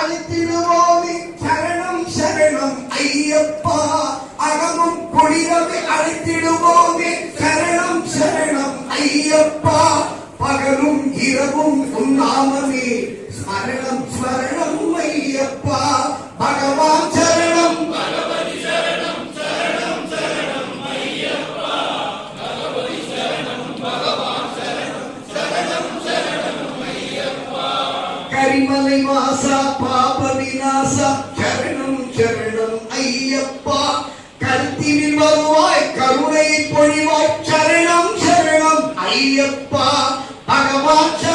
அழைத்திடுவோமே. சரணம் சரணம் ஐயப்பா. அகமும் குளிரவை அழைத்திடுவோமே. சரணம் கரிமலை வாசா பாப விநாசா. சரணம் சரணம் ஐயப்பா. கருத்தினில் வருவாய் கருணையை பொழிவாய். சரணம் சரணம் ஐயப்பா. பகவான்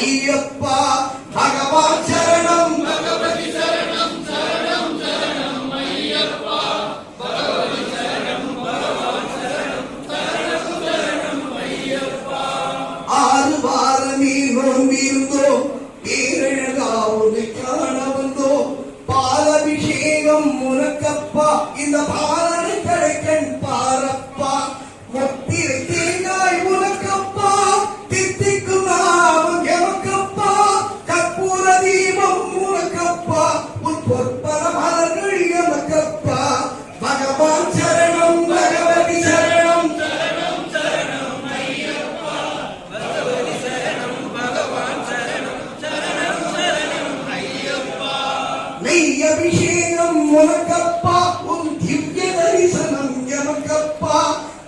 ஐயப்பா பகவான் அபிஷேகம் உனக்கப்பா உன் திவ்ய தரிசனம் எமக்கப்பா.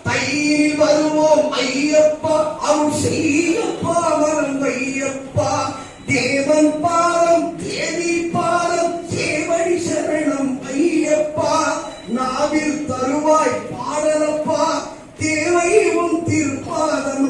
தையில் வருவோம் ஐயப்பா அவன் செய்யப்பா மனம் ஐயப்பா தேவன் பாதம் தேவி பாதம் தேவடி சரணம் ஐயப்பா. நாவில் தருவாய் பாடலப்பா. தேவை உன் திருப்பாதம்